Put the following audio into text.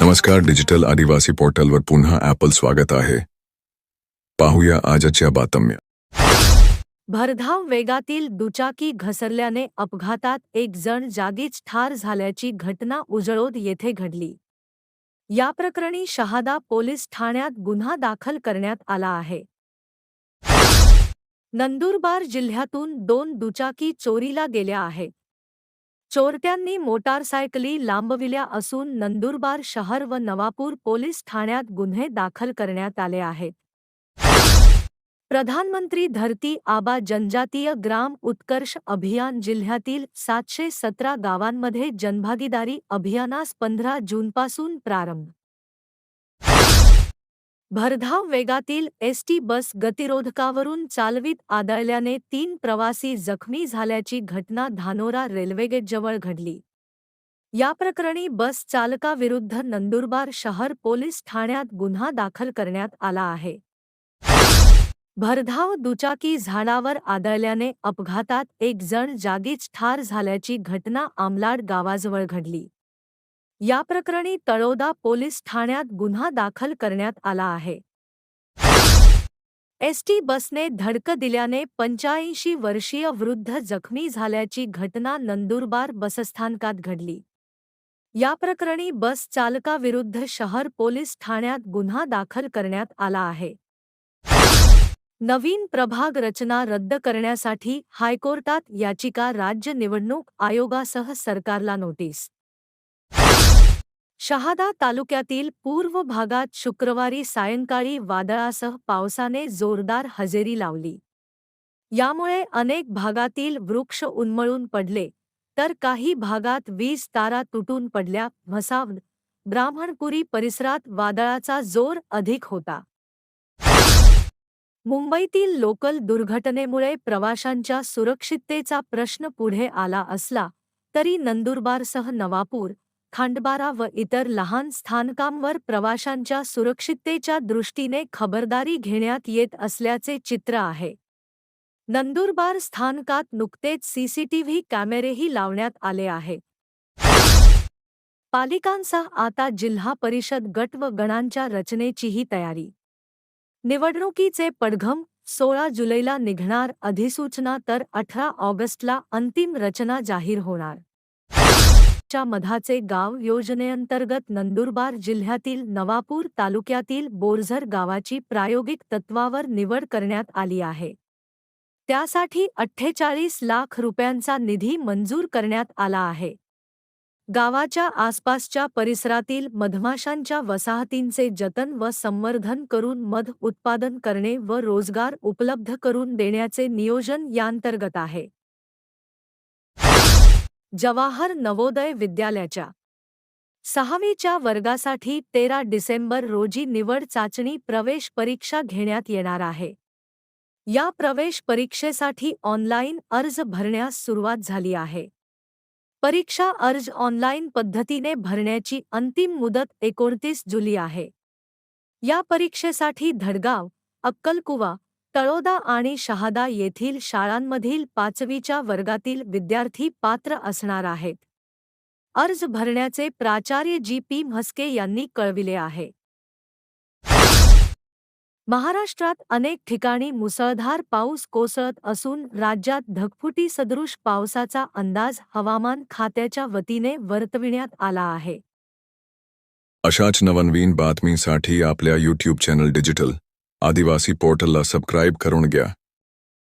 नमस्कार डिजिटल आदिवासी पोर्टलवर पुन्हा ॲपल स्वागत आहे. पाहूया आजच्या बातम्या. भरधाव वेगातील दुचाकी घसरल्याने अपघातात एक जण जागीच ठार झाल्याची घटना उजळोद येथे घडली. या प्रकरणी शहादा पोलीस ठाण्यात गुन्हा दाखल करण्यात आला आहे. नंदुरबार जिल्ह्यातून दोन दुचाकी चोरीला गेल्या आहेत. चोरट्यांनी मोटारसायकली लांबविल्या असून नंदुरबार शहर व नवापूर पोलीस ठाण्यात गुन्हे दाखल करण्यात आले आहेत. प्रधानमंत्री धरती आबा जनजातीय ग्राम उत्कर्ष अभियान जिल्ह्यातील सातशे सतरा गावांमध्ये जनभागीदारी अभियानास पंधरा जूनपासून प्रारंभ भरधाव वेगातील एसटी बस गतिरोधकावरून चालवीत आदळल्याने तीन प्रवासी जखमी झाल्याची घटना धानोरा रेल्वेगेटजवळ घडली. या प्रकरणी बस चालकाविरुद्ध नंदुरबार शहर पोलीस ठाण्यात गुन्हा दाखल करण्यात आला आहे. भरधाव दुचाकी झाडावर आदळल्याने अपघातात एक जण जागीच ठार झाल्याची घटना आमलाड गावाजवळ घडली. या प्रकरणी तळोदा पोलीस ठाण्यात गुन्हा दाखल करण्यात आला आहे. एसटी बसने धडक दिल्याने पंच्याऐंशी वर्षीय वृद्ध जखमी झाल्याची घटना नंदुरबार बसस्थानकात घडली. या प्रकरणी बस चालकाविरुद्ध शहर पोलीस ठाण्यात गुन्हा दाखल करण्यात आला आहे. नवीन प्रभाग रचना रद्द करण्यासाठी हायकोर्टात याचिका राज्य निवडणूक आयोगासह सरकारला नोटीस शहादा तालुक्यातील पूर्व भागात शुक्रवारी सायंकाळी वादळासह पावसाने जोरदार हजेरी लावली. यामुळे अनेक भागातील वृक्ष उन्मळून पडले तर काही भागात वीज तारा तुटून पडल्या. म्हसाव ब्राह्मणपुरी परिसरात वादळाचा जोर अधिक होता. मुंबईतील लोकल दुर्घटनेमुळे प्रवाशांच्या सुरक्षिततेचा प्रश्न पुढे आला असला तरी नंदुरबारसह नवापूर खांडबारा व इतर लहान स्थानकांवर प्रवाशांच्या सुरक्षिततेच्या दृष्टीने खबरदारी घेण्यात येत असल्याचे चित्र आहे. नंदुरबार स्थानकात नुकतेच सीसीटीव्ही कॅमेरेही लावण्यात आले आहेत पालिकांसह आता जिल्हा परिषद गट व गणांच्या रचनेचीही तयारी. निवडणुकीचे पडघम सोळा जुलैला निघणार अधिसूचना तर अठरा ऑगस्टला अंतिम रचना जाहीर होणार. च्या मधाचे गाव योजनेअंतर्गत नंदुरबार जिल्ह्यातील नवापूर तालुक्यातील बोरझर गावाची प्रायोगिक तत्वावर निवड करण्यात आली आहे. त्यासाठी अठ्ठेचाळीस लाख रुपयांचा निधी मंजूर करण्यात आला आहे. गावाच्या आसपासच्या परिसरातील मधमाशांच्या वसाहतींचे जतन व संवर्धन करून मध उत्पादन करणे व रोजगार उपलब्ध करून देण्याचे नियोजन यांतर्गत आहे. जवाहर नवोदय विद्यालयाच्या. सहावीच्या वर्गासाठी तेरा डिसेंबर रोजी निवड चाचणी प्रवेश परीक्षा घेण्यात येणार आहे. या प्रवेश परीक्षेसाठी ऑनलाईन अर्ज भरण्यास सुरुवात झाली आहे. परीक्षा अर्ज ऑनलाईन पद्धतीने भरण्याची अंतिम मुदत एकोणतीस जुलै आहे. या परीक्षेसाठी धडगाव अक्कलकुवा तळोदा आणि शहादा येथील शाळांमधील पाचवीच्या वर्गातील विद्यार्थी पात्र असणार आहेत. अर्ज भरण्याचे प्राचार्य जी. पी. म्हस्के यांनी कळविले आहे. महाराष्ट्रात अनेक ठिकाणी मुसळधार पाऊस कोसळत असून राज्यात ढगफुटी सदृश पावसाचा अंदाज हवामान खात्याच्या वतीने वर्तविण्यात आला आहे. अशाच नवनवीन बातमीसाठी आपल्या यूट्यूब चॅनल डिजिटल आदिवासी पोर्टलला सबस्क्राईब करून घ्या.